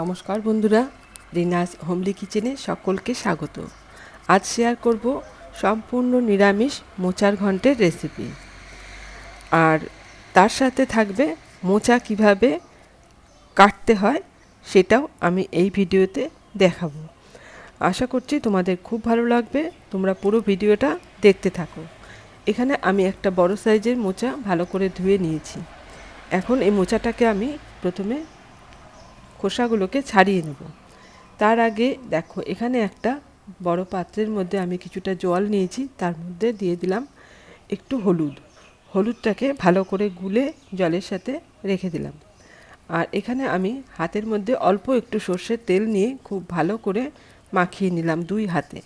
নমস্কার বন্ধুরা রিনাস হোমলি কিচেনে সকলকে স্বাগত। আজ শেয়ার করব সম্পূর্ণ নিরামিষ মোচার ঘন্টের রেসিপি আর তার সাথে থাকবে মোচা কীভাবে কাটতে হয় সেটাও আমি এই ভিডিওতে দেখাবো। আশা করছি তোমাদের খুব ভালো লাগবে, তোমরা পুরো ভিডিওটা দেখতে থাকো। এখানে আমি একটা বড় সাইজের মোচা ভালো করে ধুয়ে নিয়েছি। এখন এই মোচাটাকে আমি প্রথমে খোসাগুলোকে ছাড়িয়ে নেব। তার আগে দেখো, এখানে একটা বড় পাত্রের মধ্যে আমি কিছুটা জল নিয়েছি, তার মধ্যে দিয়ে দিলাম একটু হলুদ। হলুদটাকে ভালো করে গুলে জলের সাথে রেখে দিলাম। আর এখানে আমি হাতের মধ্যে অল্প একটু সর্ষের তেল নিয়ে খুব ভালো করে মাখিয়ে নিলাম দুই হাতে।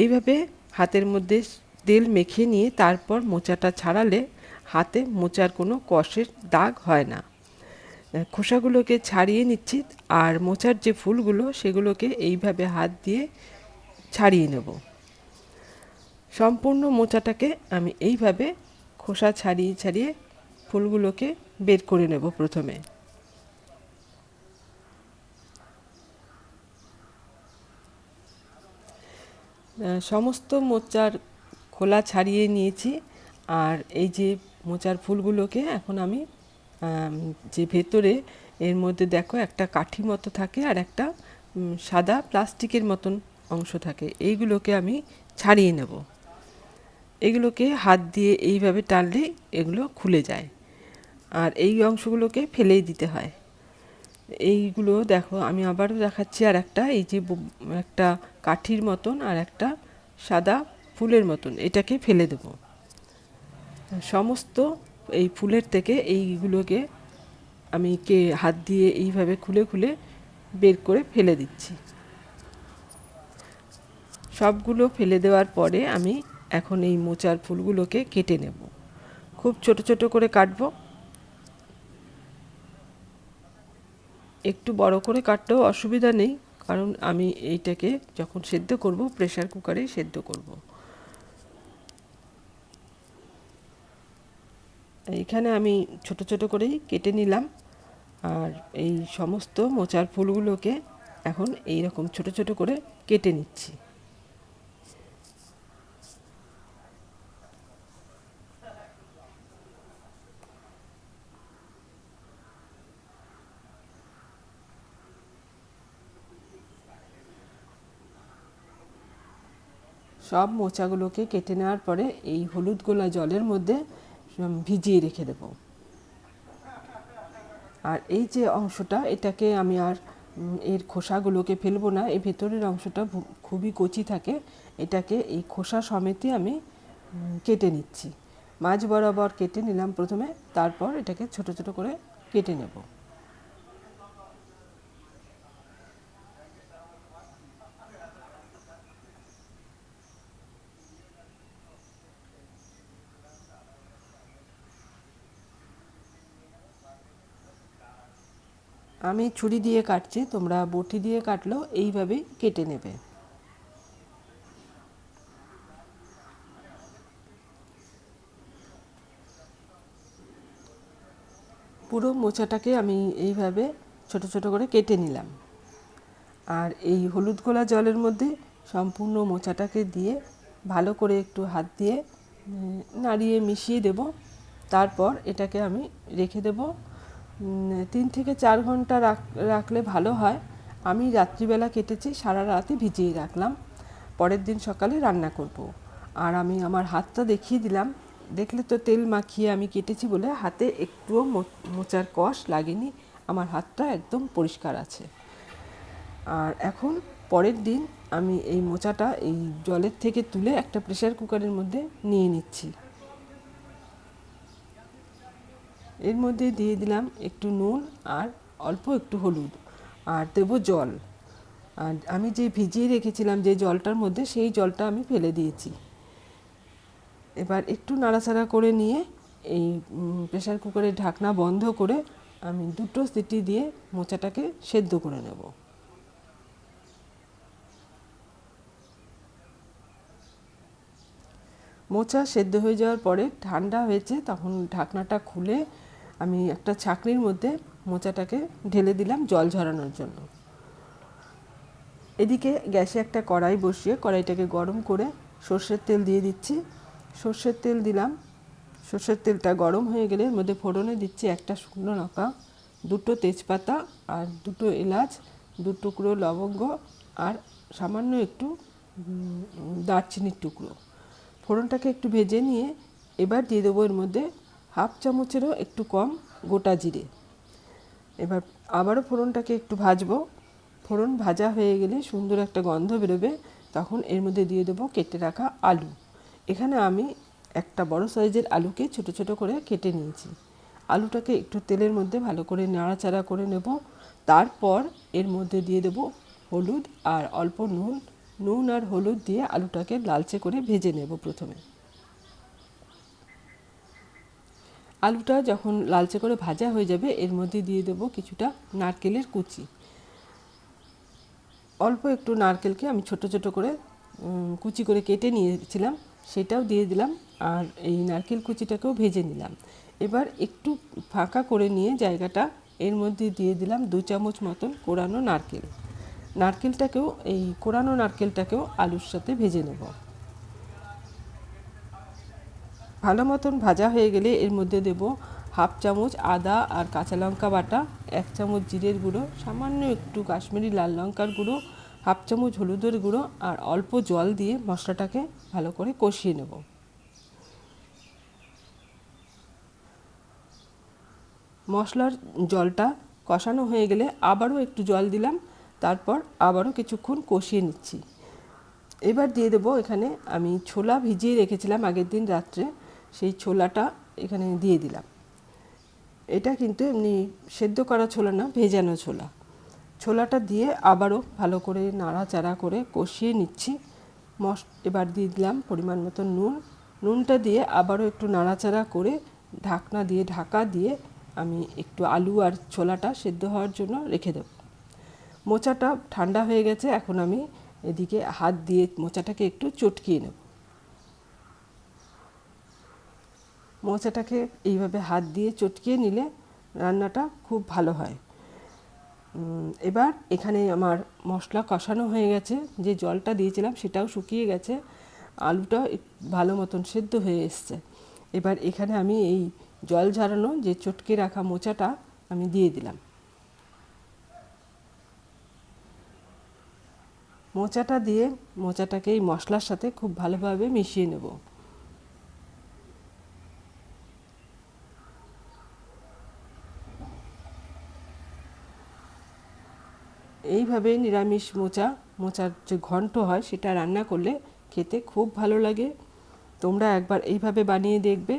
এইভাবে হাতের মধ্যে তেল মেখে নিয়ে তারপর মোচাটা ছাড়ালে হাতে মোচার কোনো কষের দাগ হয় না। খোসাগুলোকে ছাড়িয়ে নিচ্ছি আর মোচার যে ফুলগুলো সেগুলোকে এইভাবে হাত দিয়ে ছাড়িয়ে নেব। সম্পূর্ণ মোচাটাকে আমি এইভাবে খোসা ছাড়িয়ে ছাড়িয়ে ফুলগুলোকে বের করে নেব প্রথমে। সমস্ত মোচার খোলা ছাড়িয়ে নিয়েছি আর এই যে মোচার ফুলগুলোকে এখন আমি যে ভেতরে এর মধ্যে দেখো একটা কাঠি মতো থাকে আর একটা সাদা প্লাস্টিকের মতন অংশ থাকে। এইগুলোকে আমি ছাড়িয়ে নেব। এগুলোকে হাত দিয়ে এইভাবে টানলে এগুলো খুলে যায়। আর এই অংশগুলোকে ফেলেই দিতে হয়। এইগুলো দেখো, আমি আবারও দেখাচ্ছি আর একটা, এই যে একটা কাঠির মতন আর একটা সাদা ফুলের মতন, এটাকে ফেলে দেব। সমস্ত এই ফুলের থেকে এইগুলোকে আমি কে হাত দিয়ে এইভাবে খুলে খুলে বের করে ফেলে দিচ্ছি। সবগুলো ফেলে দেওয়ার পরে আমি এখন এই মোচার ফুলগুলোকে কেটে নেব। খুব ছোট ছোট করে কাটবো। একটু বড় করে কাটতেও অসুবিধা নেই, কারণ আমি এইটাকে যখন সেদ্ধ করব প্রেশার কুকারে সেদ্ধ করব। এইখানে আমি ছোট ছোট করেই কেটে নিলাম। আর এই সমস্ত মোচার ফুলগুলোকে এখন এই রকম ছোট ছোট করে কেটে নিচ্ছি। সব মোচাগুলোকে কেটে নেওয়ার পরে এই হলুদ গোলা জলের মধ্যে ভিজিয়ে রেখে দেব। আর এই যে অংশটা, এটাকে আমি আর এর খোসাগুলোকে ফেলব না এই ভেতরের অংশটা খুবই কচি থাকে। এটাকে এই খোসা সমেতই আমি কেটে নিচ্ছি। মাছ বরাবর কেটে নিলাম প্রথমে, তারপর এটাকে ছোট ছোট করে কেটে নেব। আমি ছুরি দিয়ে কাটছি, তোমরা বটি দিয়ে কাটলেও এইভাবেই কেটে নেবে। পুরো মোচাটাকে আমি এইভাবে ছোট ছোট করে কেটে নিলাম। আর এই হলুদ গোলা জলের মধ্যে সম্পূর্ণ মোচাটাকে দিয়ে ভালো করে একটু হাত দিয়ে নাড়িয়ে মিশিয়ে দেব। তারপর এটাকে আমি রেখে দেবো। তিন থেকে চার ঘণ্টা রাখলে ভালো হয়। আমি রাত্রিবেলা কেটেছি, সারা রাতে ভিজিয়ে রাখলাম। পরের দিন সকালে রান্না করব। আর আমি আমার হাতটা দেখিয়ে দিলাম। দেখলে তো তেল মাখিয়ে আমি কেটেছি বলে হাতে একটুও মোচার কষ লাগেনি। আমার হাতটা একদম পরিষ্কার আছে। আর এখন পরের দিন আমি এই মোচাটা এই জলের থেকে তুলে একটা প্রেশার কুকারের মধ্যে নিয়ে নিচ্ছি। এর মধ্যে দিয়ে দিলাম একটু নুন আর অল্প একটু হলুদ আর দেবো জল। আর আমি যে ভিজিয়ে রেখেছিলাম যে জলটার মধ্যে সেই জলটা আমি ফেলে দিয়েছি। এবার একটু নাড়াচাড়া করে নিয়ে এই প্রেশার কুকারের ঢাকনা বন্ধ করে আমি দুটো সিটি দিয়ে মোচাটাকে সেদ্ধ করে নেব। মোচা সেদ্ধ হয়ে যাওয়ার পরে ঠান্ডা হয়েছে তখন ঢাকনাটা খুলে আমি একটা ছাকনির মধ্যে মোচাটাকে ঢেলে দিলাম জল ঝরানোর জন্য। এদিকে গ্যাসে একটা কড়াই বসিয়ে কড়াইটাকে গরম করে সর্ষের তেল দিয়ে দিচ্ছি। সর্ষের তেল দিলাম। সর্ষের তেলটা গরম হয়ে গেলে এর মধ্যে ফোড়নে দিচ্ছি একটা শুকনো লঙ্কা, দুটো তেজপাতা আর দুটো এলাচ, দু টুকরো লবঙ্গ আর সামান্য একটু দারচিনির টুকরো। ফোড়নটাকে একটু ভেজে নিয়ে এবার দিয়ে দেবো এর মধ্যে হাফ চামচেরও একটু কম গোটা জিরে। এবার আবারও ফোড়নটাকে একটু ভাজবো। ফোড়ন ভাজা হয়ে গেলে সুন্দর একটা গন্ধ বেরোবে, তখন এর মধ্যে দিয়ে দেবো কেটে রাখা আলু। এখানে আমি একটা বড় সাইজের আলুকে ছোট ছোট করে কেটে নিয়েছি। আলুটাকে একটু তেলের মধ্যে ভালো করে নাড়াচাড়া করে নেব। তারপর এর মধ্যে দিয়ে দেবো হলুদ আর অল্প নুন। নুন আর হলুদ দিয়ে আলুটাকে লালচে করে ভেজে নেব প্রথমে। আলুটা যখন লালচে করে ভাজা হয়ে যাবে, এর মধ্যে দিয়ে দেবো কিছুটা নারকেলের কুচি। অল্প একটু নারকেলকে আমি ছোট ছোট করে কুচি করে কেটে নিয়েছিলাম, সেটাও দিয়ে দিলাম আর এই নারকেল কুচিটাকেও ভেজে নিলাম। এবার একটু ফাঁকা করে নিয়ে জায়গাটা, এর মধ্যে দিয়ে দিলাম দু চামচ মতন কোরানো নারকেল। নারকেলটাকেও, এই কোরানো নারকেলটাকেও আলুর সাথে ভেজে নেব। ভালো মতন ভাজা হয়ে গেলে এর মধ্যে দেব হাফ চামচ আদা আর কাঁচা লঙ্কা বাটা, এক চামচ জিরের গুঁড়ো, সামান্য একটু কাশ্মীরি লাল লঙ্কার গুঁড়ো, হাফ চামচ হলুদের গুঁড়ো আর অল্প জল দিয়ে মশলাটাকে ভালো করে কষিয়ে নেব। মশলার জলটা কষানো হয়ে গেলে আবারও একটু জল দিলাম, তারপর আবারও কিছুক্ষণ কষিয়ে নিচ্ছি। এবার দিয়ে দেবো এখানে আমি ছোলা ভিজিয়ে রেখেছিলাম আগের দিন রাত্রে। সেই ছোলাটা এখানে দিয়ে দিলাম। এটা কিন্তু এমনি সেদ্ধ করা ছোলা না, ভেজানো ছোলা। ছোলাটা দিয়ে আবারও ভালো করে নাড়াচাড়া করে কষিয়ে নিচ্ছি। মশ এবার দিয়ে দিলাম পরিমাণ মতো নুন। নুনটা দিয়ে আবারও একটু নাড়াচাড়া করে ঢাকনা দিয়ে, ঢাকা দিয়ে আমি একটু আলু আর ছোলাটা সেদ্ধ হওয়ার জন্য রেখে দেবো। মোচাটা ঠান্ডা হয়ে গেছে, এখন আমি এদিকে হাত দিয়ে মোচাটাকে একটু চটকিয়ে নেব। মোচাটাকে এইভাবে হাত দিয়ে চটকিয়ে নিলে রান্নাটা খুব ভালো হয়। এবার এখানে আমার মশলা কষানো হয়ে গেছে। যে জলটা দিয়েছিলাম সেটাও শুকিয়ে গেছে। আলুটা ভালো মতন সেদ্ধ হয়ে এসছে। এবার এখানে আমি এই জল ঝরানো যে চটকে রাখা মোচাটা আমি দিয়ে দিলাম। মোচাটা দিয়ে মোচাটাকে এই মশলার সাথে খুব ভালোভাবে মিশিয়ে নেব। এইভাবে নিরামিষ মোচা, মোচার যে ঘন্ট হয় সেটা রান্না করলে খেতে খুব ভালো লাগে। তোমরা একবার এইভাবে বানিয়ে দেখবে।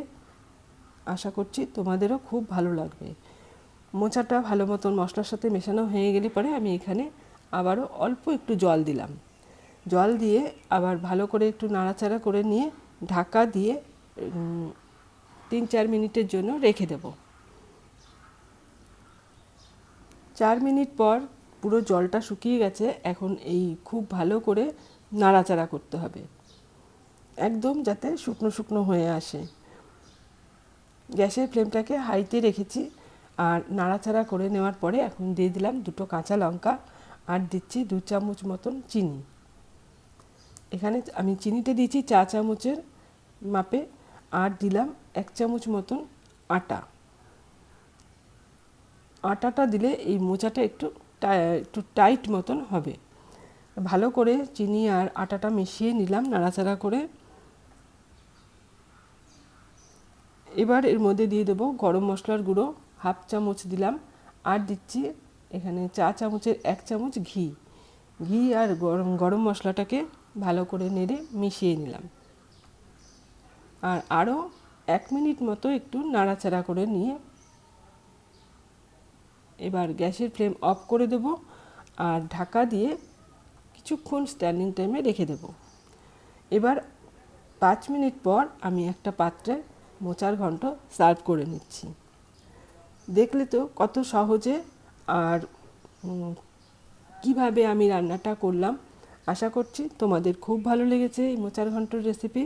আশা করছি তোমাদেরও খুব ভালো লাগবে। মোচাটা ভালো মতন মশলার সাথে মেশানো হয়ে গেলে পরে আমি এখানে আবারও অল্প একটু জল দিলাম। জল দিয়ে আবার ভালো করে একটু নাড়াচাড়া করে নিয়ে ঢাকা দিয়ে তিন চার মিনিটের জন্য রেখে দেব। চার মিনিট পর পুরো জলটা শুকিয়ে গেছে, এখন এই খুব ভালো করে নাড়াচাড়া করতে হবে। একদম যাতে শুকনো শুকনো হয়ে আসে। গ্যাসের ফ্লেমটাকে হাইতে রেখেছি আর নাড়াচাড়া করে নেওয়ার পরে এখন দিয়ে দিলাম দুটো কাঁচা লঙ্কা আর দিচ্ছি দু চামচ মতন চিনি। এখানে আমি চিনিটা দিয়েছি চা চামচের মাপে আর দিলাম এক চামচ মতন আটা। আটাটা দিলে এই মোচাটা একটু একটু টাইট মতন হবে। ভালো করে চিনি আর আটাটা মিশিয়ে নিলাম নাড়াচাড়া করে। এবার এর মধ্যে দিয়ে দেবো গরম মশলার গুঁড়ো, হাফ চামচ দিলাম। আর দিচ্ছি এখানে চা চামচের এক চামচ ঘি। ঘি আর গরম গরম মশলাটাকে ভালো করে নেড়ে মিশিয়ে নিলাম। আর আরও এক মিনিট মতো একটু নাড়াচাড়া করে নিয়ে এবার গ্যাসের ফ্লেম অফ করে দেব আর ঢাকা দিয়ে কিছুক্ষণ স্ট্যান্ডিং টাইমে রেখে দেব। এবার পাঁচ মিনিট পর আমি একটা পাত্রে মোচার ঘন্ট সার্ভ করে নিচ্ছি। দেখলে তো কত সহজে আর কীভাবে আমি রান্নাটা করলাম। আশা করছি তোমাদের খুব ভালো লেগেছে এই মোচার ঘন্টর রেসিপি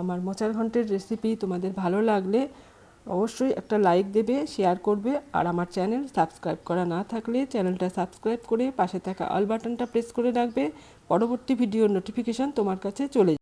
আমার মোচার ঘন্টের রেসিপি তোমাদের ভালো লাগলে অবশ্যই একটা লাইক দেবে শেয়ার করবে, আর আমার চ্যানেল সাবস্ক্রাইব করা না থাকলে চ্যানেলটা সাবস্ক্রাইব করে পাশে থাকা অল বাটনটা প্রেস করে রাখবে। পরবর্তী ভিডিওর নোটিফিকেশান তোমার কাছে চলে